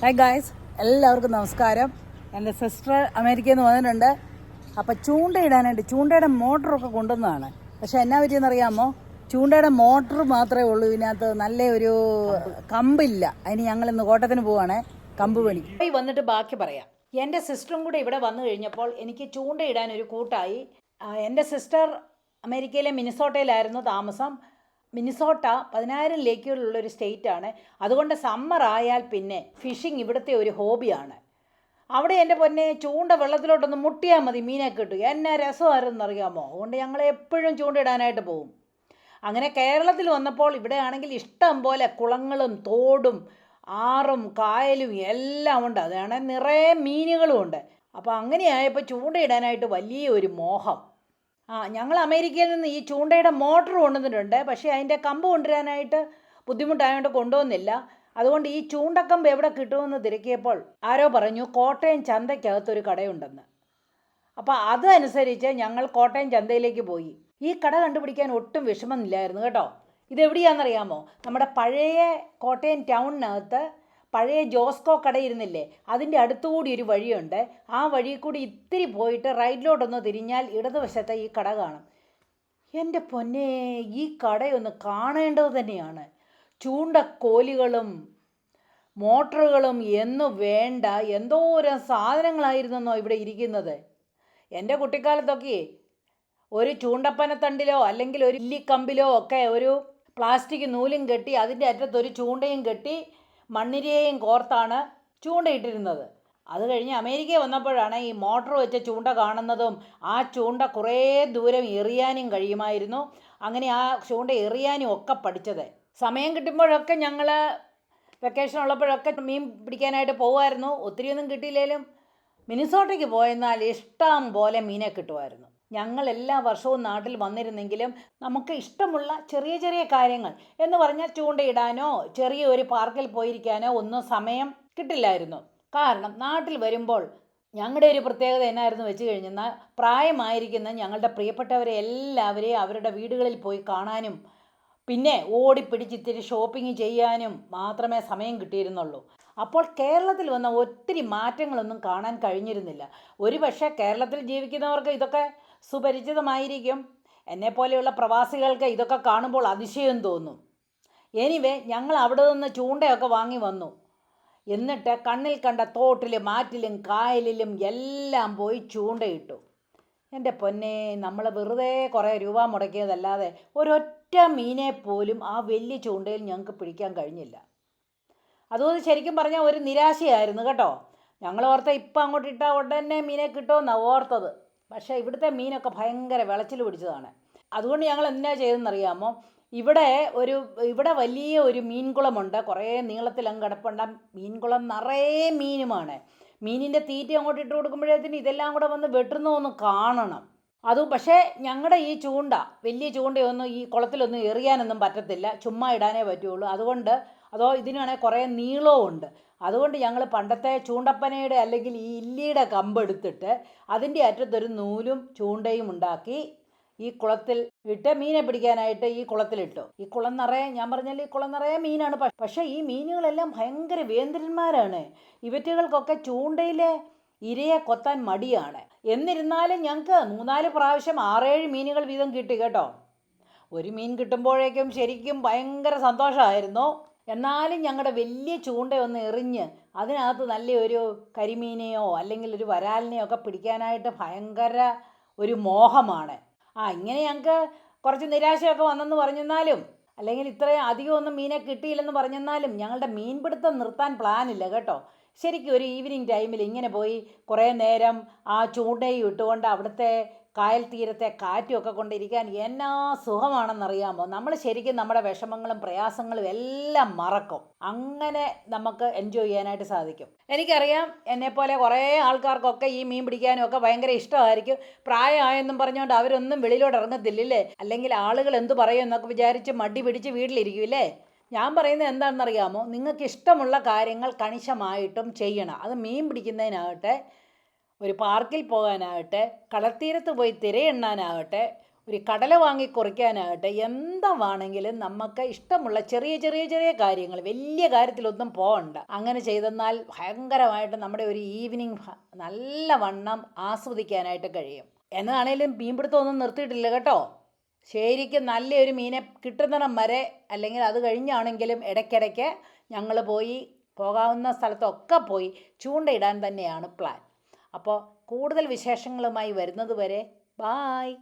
Hi guys എല്ലാവർക്കും നമസ്കാരം. എന്റെ സിസ്റ്റർ അമേരിക്കയിൽ നിന്ന് വന്നിട്ടുണ്ട്. അപ്പം ചൂണ്ടയിടാനായിട്ട് ചൂണ്ടയുടെ മോട്ടറൊക്കെ കൊണ്ടുവന്നതാണ്. പക്ഷേ എന്നാ പറ്റിയെന്നറിയാമോ ചൂണ്ടയുടെ മോട്ടർ മാത്രമേ ഉള്ളൂ ഇതിനകത്ത് നല്ല ഒരു കമ്പില്ല. അതിന് ഞങ്ങൾ ഇന്ന് കോട്ടത്തിന് പോവാണ്. കമ്പ് പണി. വന്നിട്ട് ബാക്കി പറയാം. എന്റെ സിസ്റ്ററും കൂടെ ഇവിടെ വന്നു കഴിഞ്ഞപ്പോൾ എനിക്ക് ചൂണ്ടയിടാൻ ഒരു കൂട്ടായി. എന്റെ സിസ്റ്റർ അമേരിക്കയിലെ മിനിസോട്ടയിലായിരുന്നു താമസം. മിനിസോട്ട പതിനായിരം ലേക്കുകളുള്ള ഒരു സ്റ്റേറ്റ് ആണ് അതുകൊണ്ട് സമ്മർ ആയാൽ പിന്നെ ഫിഷിംഗ് ഇവിടുത്തെ ഒരു ഹോബിയാണ്. അവിടെ എന്റെ പൊന്നെ ചൂണ്ട വെള്ളത്തിലോട്ടൊന്ന് മുട്ടിയാൽ മതി മീനെ കിട്ടും എന്നെ രസമായിരുന്നു അറിയാമോ അതുകൊണ്ട് ഞങ്ങൾ എപ്പോഴും ചൂണ്ടയിടാനായിട്ട് പോകും. അങ്ങനെ കേരളത്തിൽ വന്നപ്പോൾ ഇവിടെ ആണെങ്കിൽ ഇഷ്ടം പോലെ കുളങ്ങളും തോടും ആറും കായലും എല്ലാം ഉണ്ട്. അതാണ് നിറയെ മീനുകളും ഉണ്ട്. അപ്പോൾ അങ്ങനെയായപ്പോൾ ചൂണ്ടയിടാനായിട്ട് വലിയ ഒരു മോഹം. ആ ഞങ്ങൾ അമേരിക്കയിൽ നിന്ന് ഈ ചൂണ്ടയുടെ മോട്ടർ കൊണ്ടുവന്നിട്ടുണ്ട്. പക്ഷേ അതിന്റെ കമ്പ് കൊണ്ടുവരാനായിട്ട് ബുദ്ധിമുട്ടായതുകൊണ്ട് കൊണ്ടുവന്നില്ല. അതുകൊണ്ട് ഈ ചൂണ്ടക്കമ്പ് എവിടെ കിട്ടുമെന്ന് തിരക്കിയപ്പോൾ ആരോ പറഞ്ഞു കോട്ടയം ചന്തയ്ക്കകത്തൊരു കടയുണ്ടെന്ന്. അപ്പോൾ അതനുസരിച്ച് ഞങ്ങൾ കോട്ടയം ചന്തയിലേക്ക് പോയി. ഈ കട കണ്ടുപിടിക്കാൻ ഒട്ടും വിഷമമില്ലായിരുന്നു കേട്ടോ. ഇതെവിടെയാണെന്നറിയാമോ? നമ്മുടെ പഴയ കോട്ടയം ടൗണിനകത്ത് പഴയ ജോസ്കോ കടയിരുന്നില്ലേ? അതിന്റെ അടുത്തുകൂടി ഒരു വഴിയുണ്ട്. ആ വഴി കൂടി ഇത്തിരി പോയിട്ട് റൈറ്റിലോട്ടൊന്ന് തിരിഞ്ഞാൽ ഇടതുവശത്തെ ഈ കട കാണും. എന്റെ പൊന്നെ ഈ കടയൊന്ന് കാണേണ്ടത് തന്നെയാണ്. ചൂണ്ടക്കോലുകളും മോട്ടറുകളും എന്നു വേണ്ട എന്തോരം സാധനങ്ങളായിരുന്നോ ഇവിടെ ഇരിക്കുന്നത്. എന്റെ കുട്ടിക്കാലത്തൊക്കെ ഒരു ചൂണ്ടപ്പനത്തണ്ടിലോ അല്ലെങ്കിൽ ഒരു ഇല്ലിക്കമ്പിലോ ഒക്കെ ഒരു പ്ലാസ്റ്റിക് നൂലും കെട്ടി അതിന്റെ അറ്റത്തൊരു ചൂണ്ടയും കെട്ടി മണ്ണിരയെയും കോർത്താണ് ചൂണ്ടയിട്ടിരുന്നത്. അത് കഴിഞ്ഞ് അമേരിക്ക വന്നപ്പോഴാണ് ഈ മോട്ടോർ വെച്ച ചൂണ്ട കാണുന്നതും ആ ചൂണ്ട കുറേ ദൂരം എറിയാനും കഴിയുമായിരുന്നു. അങ്ങനെ ആ ചൂണ്ട എറിയാനും ഒക്കെ പഠിച്ചത്. സമയം കിട്ടുമ്പോഴൊക്കെ ഞങ്ങൾ വെക്കേഷൻ ഉള്ളപ്പോഴൊക്കെ മീൻ പിടിക്കാനായിട്ട് പോകുമായിരുന്നു ഒത്തിരിയൊന്നും കിട്ടിയില്ലെങ്കിലും മിനിസോട്ടയ്ക്ക് പോയെന്നാൽ ഇഷ്ടം പോലെ മീനെ കിട്ടുമായിരുന്നു. ഞങ്ങൾ എല്ലാ വർഷവും നാട്ടിൽ വന്നിരുന്നെങ്കിലും നമുക്ക് ഇഷ്ടമുള്ള ചെറിയ ചെറിയ കാര്യങ്ങൾ എന്ന് പറഞ്ഞാൽ ചൂണ്ടയിടാനോ ചെറിയ ഒരു പാർക്കിൽ പോയിരിക്കാനോ ഒന്നും സമയം കിട്ടില്ലായിരുന്നു. കാരണം നാട്ടിൽ വരുമ്പോൾ ഞങ്ങളുടെ ഒരു പ്രത്യേകത എന്നായിരുന്നു വെച്ച് കഴിഞ്ഞാൽ പ്രായമായിരിക്കുന്ന ഞങ്ങളുടെ പ്രിയപ്പെട്ടവരെ എല്ലാവരെയും അവരുടെ വീടുകളിൽ പോയി കാണാനും പിന്നെ ഓടിപ്പിടിച്ചിത്തിരി ഷോപ്പിംഗ് ചെയ്യാനും മാത്രമേ സമയം കിട്ടിയിരുന്നുള്ളൂ. അപ്പോൾ കേരളത്തിൽ വന്ന ഒത്തിരി മാറ്റങ്ങളൊന്നും കാണാൻ കഴിഞ്ഞിരുന്നില്ല. ഒരു കേരളത്തിൽ ജീവിക്കുന്നവർക്ക് ഇതൊക്കെ സുപരിചിതമായിരിക്കും. എന്നെപ്പോലെയുള്ള പ്രവാസികൾക്ക് ഇതൊക്കെ കാണുമ്പോൾ അതിശയം തോന്നും. എനിവേ ഞങ്ങൾ അവിടെ നിന്ന് ചൂണ്ടയൊക്കെ വാങ്ങി വന്നു. എന്നിട്ട് കണ്ണിൽ കണ്ട തോട്ടിലും ആറ്റിലും കായലിലും എല്ലാം പോയി ചൂണ്ടയിട്ടു. എന്റെ പൊന്നെ നമ്മൾ വെറുതെ കുറേ രൂപ മുടക്കിയതല്ലാതെ ഒരൊറ്റ മീനെ പോലും ആ വലിയ ചൂണ്ടയിൽ ഞങ്ങൾക്ക് പിടിക്കാൻ കഴിഞ്ഞില്ല. അതുകൊണ്ട് ശരിക്കും പറഞ്ഞാൽ ഒരു നിരാശയായിരുന്നു കേട്ടോ. ഞങ്ങൾ ഓർത്ത ഇപ്പം അങ്ങോട്ട് ഇട്ടാൽ ഉടനെ മീനെ കിട്ടുമെന്നാണ് ഓർത്തത്. പക്ഷേ ഇവിടുത്തെ മീനൊക്കെ ഭയങ്കര വിളച്ചിൽ പിടിച്ചതാണ്. അതുകൊണ്ട് ഞങ്ങൾ എന്നാ ചെയ്തെന്നറിയാമോ ഇവിടെ ഒരു ഇവിടെ വലിയ ഒരു മീൻകുളമുണ്ട്. കുറേ നീളത്തിലങ്ങ് കിടപ്പുണ്ട്. മീൻകുളം നിറയെ മീനുമാണ്. മീനിന്റെ തീറ്റ അങ്ങോട്ട് ഇട്ട് കൊടുക്കുമ്പോഴത്തേന് ഇതെല്ലാം കൂടെ വന്ന് വെട്ടുന്ന ഒന്ന് കാണണം. അതും പക്ഷേ ഞങ്ങളുടെ ഈ ചൂണ്ട വലിയ ചൂണ്ടയൊന്നും ഈ കുളത്തിലൊന്നും എറിയാനൊന്നും പറ്റത്തില്ല. ചുമ്മാ ഇടാനേ പറ്റുള്ളൂ. അതുകൊണ്ട് അതോ ഇതിനാണെങ്കിൽ കുറേ നീളവും ഉണ്ട്. അതുകൊണ്ട് ഞങ്ങൾ പണ്ടത്തെ ചൂണ്ടപ്പനയുടെ അല്ലെങ്കിൽ ഈ ഇല്ലിയുടെ കമ്പെടുത്തിട്ട് അതിന്റെ അറ്റത്തൊരു നൂലും ചൂണ്ടയും ഉണ്ടാക്കി ഈ കുളത്തിൽ ഇട്ട് മീനെ പിടിക്കാനായിട്ട് ഈ കുളത്തിലിട്ടു. ഈ കുളം നിറയെ ഞാൻ പറഞ്ഞാൽ ഈ കുളം നിറയെ മീനാണ്. പക്ഷേ ഈ മീനുകളെല്ലാം ഭയങ്കര വേന്ദ്രന്മാരാണ്. ഇവറ്റുകൾക്കൊക്കെ ചൂണ്ടയിലെ ഇരയെ കൊത്താൻ മടിയാണ്. എന്നിരുന്നാലും ഞങ്ങൾക്ക് മൂന്നാൽ പ്രാവശ്യം ആറേഴ് മീനുകൾ വീതം കിട്ടി കേട്ടോ. ഒരു മീൻ കിട്ടുമ്പോഴേക്കും ശരിക്കും ഭയങ്കര സന്തോഷമായിരുന്നു. എന്നാലും ഞങ്ങളുടെ വലിയ ചൂണ്ടയൊന്ന് എറിഞ്ഞ് അതിനകത്ത് നല്ലൊരു കരിമീനെയോ അല്ലെങ്കിൽ ഒരു വരാലിനെയോ ഒക്കെ പിടിക്കാനായിട്ട് ഭയങ്കര ഒരു മോഹമാണ്. ആ ഇങ്ങനെ ഞങ്ങൾക്ക് കുറച്ച് നിരാശയൊക്കെ വന്നെന്ന് പറഞ്ഞെന്നാലും അല്ലെങ്കിൽ ഇത്രയും അധികമൊന്നും മീനെ കിട്ടിയില്ലെന്ന് പറഞ്ഞെന്നാലും ഞങ്ങളുടെ മീൻപിടുത്തം നിർത്താൻ പ്ലാനില്ല കേട്ടോ. ശരിക്കും ഒരു ഈവനിങ് ടൈമിൽ ഇങ്ങനെ പോയി കുറേ നേരം ആ ചൂണ്ടയും ഇട്ടുകൊണ്ട് അവിടുത്തെ കായൽ തീരത്തെ കാറ്റും ഒക്കെ കൊണ്ടിരിക്കാൻ എന്നാ സുഖമാണെന്നറിയാമോ? നമ്മൾ ശരിക്കും നമ്മുടെ വിഷമങ്ങളും പ്രയാസങ്ങളും എല്ലാം മറക്കും. അങ്ങനെ നമുക്ക് എൻജോയ് ചെയ്യാനായിട്ട് സാധിക്കും. എനിക്കറിയാം എന്നെപ്പോലെ കുറേ ആൾക്കാർക്കൊക്കെ ഈ മീൻ പിടിക്കാനും ഒക്കെ ഭയങ്കര ഇഷ്ടമായിരിക്കും. പ്രായമായെന്നും പറഞ്ഞുകൊണ്ട് അവരൊന്നും വെളിയിലോട്ട് ഇറങ്ങത്തില്ലല്ലേ? അല്ലെങ്കിൽ ആളുകൾ എന്ത് പറയും എന്നൊക്കെ വിചാരിച്ച് മടി പിടിച്ച് വീട്ടിലിരിക്കുമല്ലേ ഞാൻ പറയുന്നത് എന്താണെന്നറിയാമോ? നിങ്ങൾക്ക് ഇഷ്ടമുള്ള കാര്യങ്ങൾ കണിശമായിട്ടും ചെയ്യണം. അത് മീൻ പിടിക്കുന്നതിനാകട്ടെ ഒരു പാർക്കിൽ പോകാനാകട്ടെ കടൽത്തീരത്ത് പോയി തിരയെണ്ണാനാകട്ടെ ഒരു കടല വാങ്ങി എന്താ എന്താണെങ്കിലും നമുക്ക് ഇഷ്ടമുള്ള ചെറിയ ചെറിയ ചെറിയ കാര്യങ്ങൾ വലിയ കാര്യത്തിലൊന്നും പോകണ്ട. അങ്ങനെ ചെയ്തെന്നാൽ ഭയങ്കരമായിട്ട് നമ്മുടെ ഒരു ഈവനിങ് നല്ല വണ്ണം ആസ്വദിക്കാനായിട്ട് കഴിയും. എന്നതാണേലും മീൻപിടുത്തമൊന്നും നിർത്തിയിട്ടില്ല കേട്ടോ. ശരിക്കും നല്ലൊരു മീനെ കിട്ടുന്നിടം വരെ അല്ലെങ്കിൽ അത് കഴിഞ്ഞാണെങ്കിലും ഇടയ്ക്കിടയ്ക്ക് ഞങ്ങൾ പോയി പോകാവുന്ന സ്ഥലത്തൊക്കെ പോയി ചൂണ്ടയിടാൻ തന്നെയാണ് പ്ലാൻ അപ്പോൾ കൂടുതൽ വിശേഷങ്ങളുമായി വരുന്നത് വരെ ബായ്